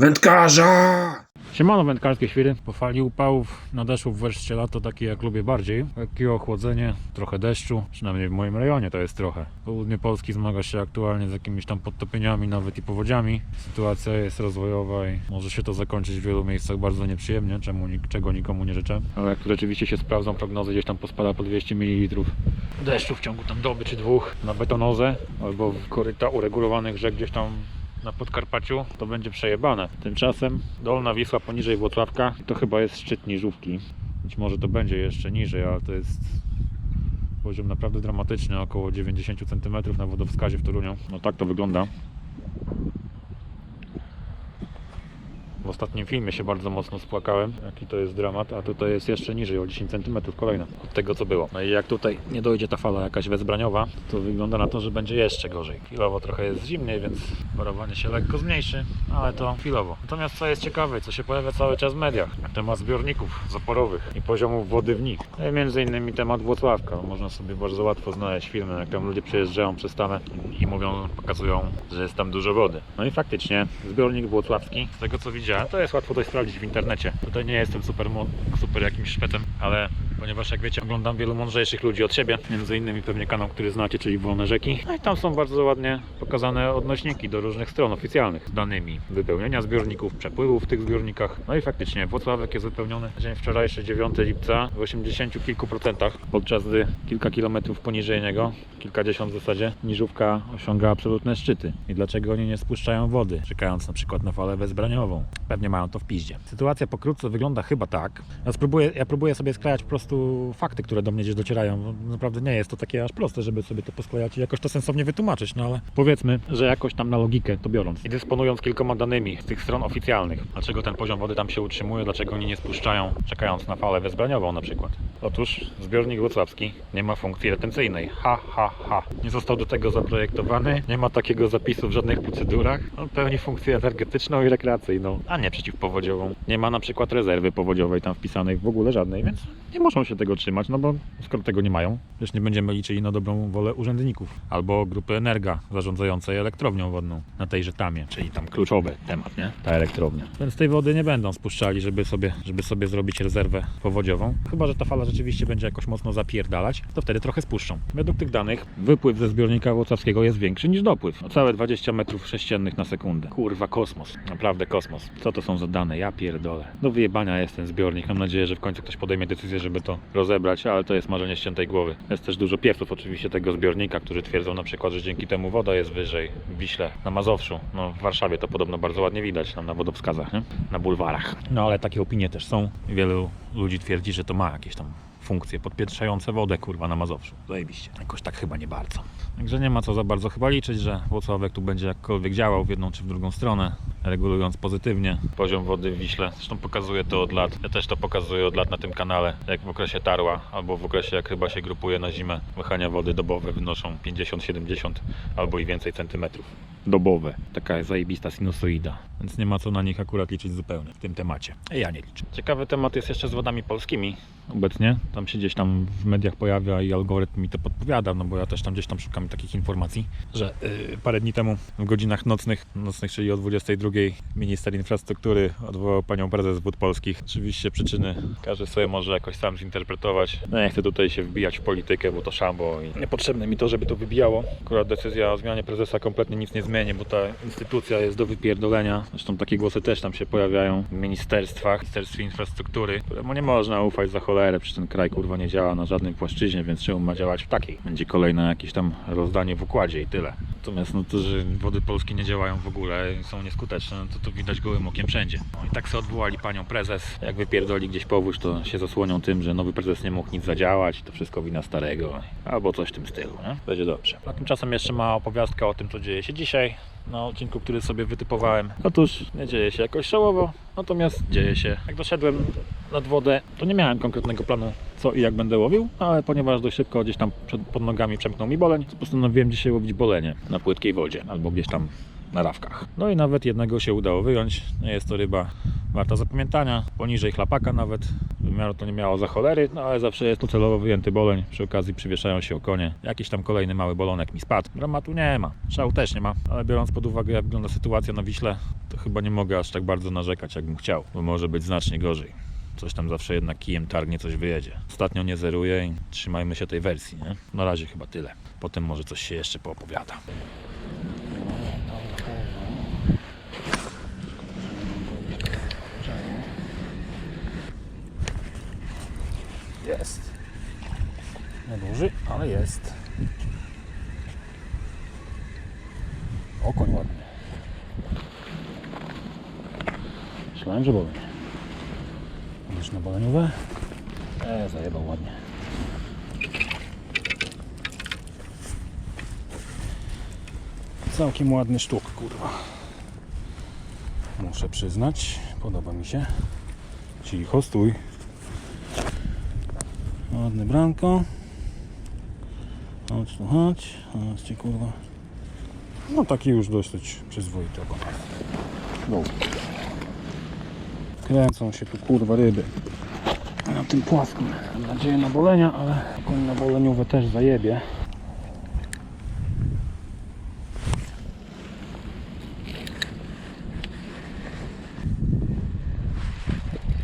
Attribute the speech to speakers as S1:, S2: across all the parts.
S1: Wędkarza!
S2: Siemano wędkarskie świry. Po fali upałów nadeszło wreszcie lato takie jak lubię bardziej. Lekkie ochłodzenie, trochę deszczu, przynajmniej w moim rejonie to jest trochę. Południe Polski zmaga się aktualnie z jakimiś tam podtopieniami, nawet i powodziami. Sytuacja jest rozwojowa i może się to zakończyć w wielu miejscach bardzo nieprzyjemnie, czemu, czego nikomu nie życzę. Ale jak rzeczywiście się sprawdzą prognozy, gdzieś tam pospada po 200 ml deszczu w ciągu tam doby czy dwóch na betonozę albo w koryta uregulowanych rzek gdzieś tam na Podkarpaciu, to będzie przejebane. Tymczasem Dolna Wisła poniżej Włocławka to chyba jest szczyt Niżówki. Być może to będzie jeszcze niżej, ale to jest poziom naprawdę dramatyczny, około 90 cm na wodowskazie w Toruniu. No tak to wygląda. W ostatnim filmie się bardzo mocno spłakałem, jaki to jest dramat, a tutaj jest jeszcze niżej, o 10 cm kolejne od tego co było. No i jak tutaj nie dojdzie ta fala jakaś wezbraniowa, to wygląda na to, że będzie jeszcze gorzej. Chwilowo trochę jest zimniej, więc parowanie się lekko zmniejszy, ale to chwilowo. Natomiast co jest ciekawe, co się pojawia cały czas w mediach, temat zbiorników zaporowych i poziomów wody w nich. No i między innymi temat Włocławka. Można sobie bardzo łatwo znaleźć filmy, jak tam ludzie przyjeżdżają przez Stanę i mówią, pokazują, że jest tam dużo wody. No i faktycznie zbiornik włocławski, z tego co widziałem, to jest łatwo dość sprawdzić w internecie. Tutaj nie jestem super, super jakimś szpetem, ale ponieważ jak wiecie, oglądam wielu mądrzejszych ludzi od siebie, między innymi pewnie kanał, który znacie, czyli Wolne Rzeki. No i tam są bardzo ładnie pokazane odnośniki do różnych stron oficjalnych z danymi wypełnienia zbiorników, przepływów w tych zbiornikach. No i faktycznie Włocławek jest wypełniony dzień wczorajszy, 9 lipca, w 80 kilku procentach, podczas gdy kilka kilometrów poniżej niego, kilkadziesiąt w zasadzie, Niżówka osiąga absolutne szczyty. I dlaczego oni nie spuszczają wody, czekając na przykład na falę wezbraniową? Pewnie mają to w piździe. Sytuacja pokrótce wygląda chyba tak. Ja, spróbuję, ja próbuję sobie sklejać po prostu fakty, które do mnie gdzieś docierają. No, Naprawdę nie jest to takie aż proste, żeby sobie to posklejać i jakoś to sensownie wytłumaczyć, no ale powiedzmy, że jakoś tam na logikę to biorąc. I dysponując kilkoma danymi z tych stron oficjalnych, dlaczego ten poziom wody tam się utrzymuje, dlaczego oni nie spuszczają, czekając na falę wezbraniową na przykład. Otóż zbiornik włocławski nie ma funkcji retencyjnej. Ha, ha, ha. Nie został do tego zaprojektowany, nie ma takiego zapisu w żadnych procedurach. On pełni funkcję energetyczną i rekreacyjną, a nie przeciwpowodziową. Nie ma na przykład rezerwy powodziowej tam wpisanej w ogóle żadnej, więc nie muszą się tego trzymać, no bo skoro tego nie mają, też nie będziemy liczyli na dobrą wolę urzędników albo grupy Energa zarządzającej elektrownią wodną na tejże tamie, czyli tam kluczowy temat, nie? Ta elektrownia. Więc tej wody nie będą spuszczali, żeby sobie, żeby sobie zrobić rezerwę powodziową. Chyba, że ta fala rzeczywiście będzie jakoś mocno zapierdalać, to wtedy trochę spuszczą. Według tych danych wypływ ze zbiornika włocławskiego jest większy niż dopływ. O całe 20 metrów sześciennych na sekundę. Kurwa kosmos. Naprawdę kosmos. Co to są za dane? Ja pierdolę. Do wyjebania jest ten zbiornik. Mam nadzieję, że w końcu ktoś podejmie decyzję, żeby to rozebrać, ale to jest marzenie ściętej głowy. Jest też dużo piewców oczywiście tego zbiornika, którzy twierdzą na przykład, że dzięki temu woda jest wyżej w Wiśle, na Mazowszu. No w Warszawie to podobno bardzo ładnie widać, tam na wodowskazach, nie? na bulwarach. No ale takie opinie też są. Wielu ludzi twierdzi, że to ma jakieś tam funkcje podpiętrzające wodę, kurwa, na Mazowszu. Zajebiście. Jakoś tak chyba nie bardzo. Także nie ma co za bardzo chyba liczyć, że Włocławek tu będzie jakkolwiek działał w jedną czy w drugą stronę, regulując pozytywnie poziom wody w Wiśle. Zresztą pokazuję to od lat. Ja też to pokazuję od lat na tym kanale, jak w okresie tarła, albo w okresie jak chyba się grupuje na zimę. Łychania wody dobowe wynoszą 50-70 albo i więcej centymetrów. Dobowe. Taka zajebista sinusoida. Więc nie ma co na nich akurat liczyć zupełnie w tym temacie. Ja nie liczę. Ciekawy temat jest jeszcze z wodami polskimi obecnie. Tam się gdzieś tam w mediach pojawia i algorytm mi to podpowiada, no bo ja też tam gdzieś tam szukam takich informacji, że yy, parę dni temu w godzinach nocnych, nocnych czyli o 22 minister infrastruktury odwołał panią prezes Wód Polskich. Oczywiście przyczyny każdy sobie może jakoś sam zinterpretować. No nie chcę tutaj się wbijać w politykę, bo to szambo i niepotrzebne mi to, żeby to wybijało. Akurat decyzja o zmianie prezesa kompletnie nic nie zmieni, bo ta instytucja jest do wypierdolenia. Zresztą takie głosy też tam się pojawiają w ministerstwach, Ministerstwie Infrastruktury, któremu nie można ufać za cholerę, przecież ten kraj kurwa nie działa na żadnej płaszczyźnie, więc czemu ma działać w takiej? Będzie kolejne jakieś tam rozdanie w układzie i tyle. Natomiast no to, że wody polskie nie działają w ogóle są nieskuteczne, no to to widać gołym okiem wszędzie. No i tak sobie odwołali panią prezes. Jak wypierdoli gdzieś powódź, to się zasłonią tym, że nowy prezes nie mógł nic zadziałać, to wszystko wina starego, albo coś w tym stylu, nie? Będzie dobrze. A tymczasem jeszcze ma opowiastka o tym, co dzieje się dzisiaj na odcinku, który sobie wytypowałem. Otóż nie dzieje się jakoś szałowo, natomiast dzieje się. Jak doszedłem nad wodę, to nie miałem konkretnego planu, co i jak będę łowił, ale ponieważ dość szybko gdzieś tam przed, pod nogami przemknął mi boleń, to postanowiłem dzisiaj łowić bolenie na płytkiej wodzie albo gdzieś tam na rawkach. No i nawet jednego się udało wyjąć. Nie jest to ryba warta zapamiętania. Poniżej chlapaka nawet Wymiaru to nie miało za cholery, no ale zawsze jest to celowo wyjęty boleń. Przy okazji przywieszają się o konie. Jakiś tam kolejny mały bolonek mi spadł. Dramatu nie ma, szału też nie ma, ale biorąc pod uwagę jak wygląda sytuacja na Wiśle, to chyba nie mogę aż tak bardzo narzekać jakbym chciał, bo może być znacznie gorzej. Coś tam zawsze jednak kijem targnie, coś wyjedzie. Ostatnio nie zeruję i trzymajmy się tej wersji, nie? Na razie chyba tyle. Potem może coś się jeszcze poopowiada. Jest. Nieduży, ale jest. Okoń ładny. Myślałem, że boleń. Widzisz na boleniówę? E, zajebał ładnie. Całkiem ładny sztuk, kurwa. Muszę przyznać, podoba mi się. Cicho, stój. Ładne branko. Chodź tu, chodź. Chodźcie, kurwa. No taki już dosyć przyzwoity okonar. No. Kręcą się tu kurwa ryby. Na tym płaskim. Mam nadzieję na bolenia, ale koń na boleniówę też zajebie.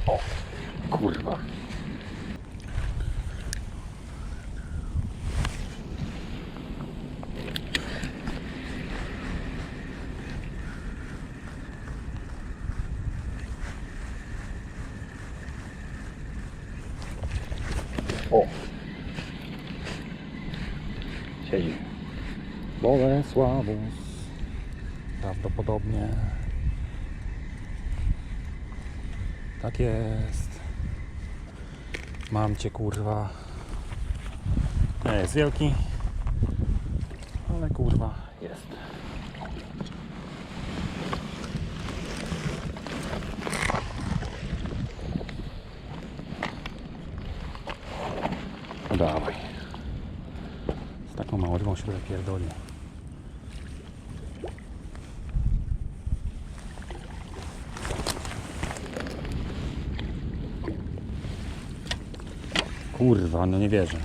S2: O, kurwa. O. Siedzi. Bolesławus. Prawdopodobnie. Tak jest. Mam cię kurwa. Nie jest wielki. Ale kurwa jest. Dawaj. Z taką małą rybą się tutaj Kurwa, no nie wierzę.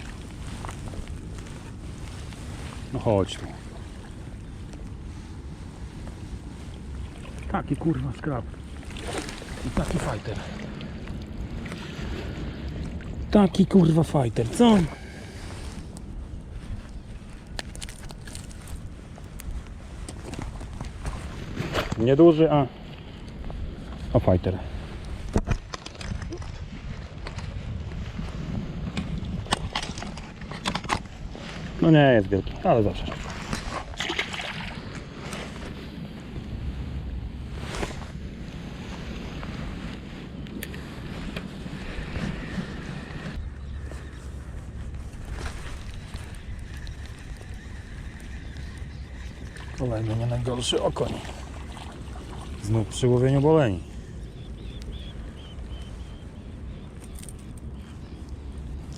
S2: No chodź tu. Taki kurwa skrab. I taki fighter. Taki kurwa fighter, co? Nieduży, a... A fighter. No nie jest wielki, ale zawsze. Kolejny nie najgorszy okoń. Znów przy łowieniu boleni.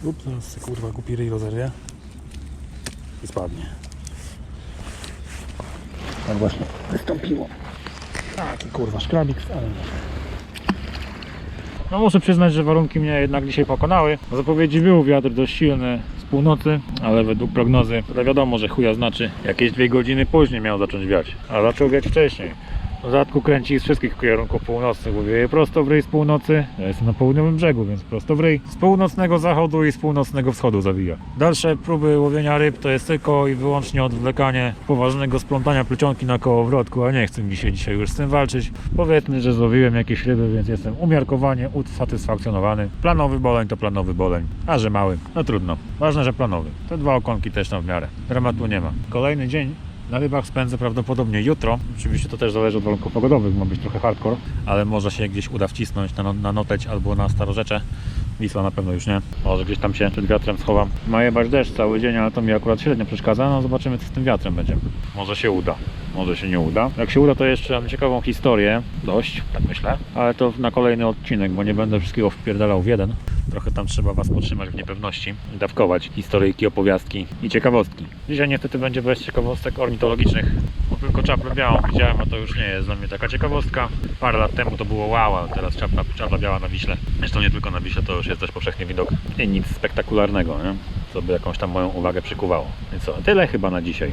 S2: Ups, zaraz se kurwa głupi ryj rozerwie i spadnie. Tak właśnie wystąpiło. Taki kurwa szkrabik, ale. No muszę przyznać, że warunki mnie jednak dzisiaj pokonały. W zapowiedzi był wiatr dość silny z północy, ale według prognozy to wiadomo, że chuja znaczy jakieś dwie godziny później miał zacząć wiać, a zaczął wiać wcześniej. W dodatku kręci z wszystkich kierunków północnych, bo wieje prosto w ryj z północy. Ja jestem na południowym brzegu, więc prosto w ryj. Z północnego zachodu i z północnego wschodu zawija. Dalsze próby łowienia ryb to jest tylko i wyłącznie odwlekanie poważnego splątania plecionki na kołowrotku, a nie chcę mi się dzisiaj już z tym walczyć. Powiedzmy, że złowiłem jakieś ryby, więc jestem umiarkowanie usatysfakcjonowany. Planowy boleń to planowy boleń, a że mały, no trudno. Ważne, że planowy. Te dwa okonki też tam w miarę. Dramatu nie ma. Kolejny dzień na rybach spędzę prawdopodobnie jutro. Oczywiście to też zależy od warunków pogodowych, ma być trochę hardcore, ale może się gdzieś uda wcisnąć na, na Noteć albo na Starorzecze. Wisła na pewno już nie. Może gdzieś tam się przed wiatrem schowam. Ma jebać deszcz cały dzień, ale to mi akurat średnio przeszkadza. No zobaczymy co z tym wiatrem będzie. Może się uda, może się nie uda. Jak się uda to jeszcze mam ciekawą historię. Dość, tak myślę. Ale to na kolejny odcinek, bo nie będę wszystkiego wpierdalał w jeden. Trochę tam trzeba Was potrzymać w niepewności dawkować historyjki, opowiastki i ciekawostki. Dzisiaj niestety będzie bez ciekawostek ornitologicznych, bo tylko czapę białą widziałem, a to już nie jest dla mnie taka ciekawostka. Parę lat temu to było wow, teraz czapla, czapla biała na Wiśle. Zresztą nie tylko na Wiśle, to już jest też powszechny widok. I nic spektakularnego, nie? Co by jakąś tam moją uwagę przykuwało. Więc co, tyle chyba na dzisiaj.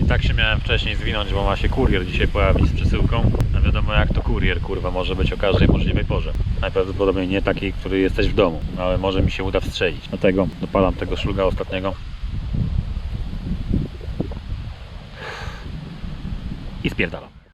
S2: I tak się miałem wcześniej zwinąć, bo ma się kurier dzisiaj pojawić z przesyłką. A wiadomo jak to kurier, kurwa, może być o każdej możliwej porze. Najprawdopodobniej nie taki, który jesteś w domu, ale może mi się uda wstrzelić. Dlatego dopalam tego szluga ostatniego. I spierdalam.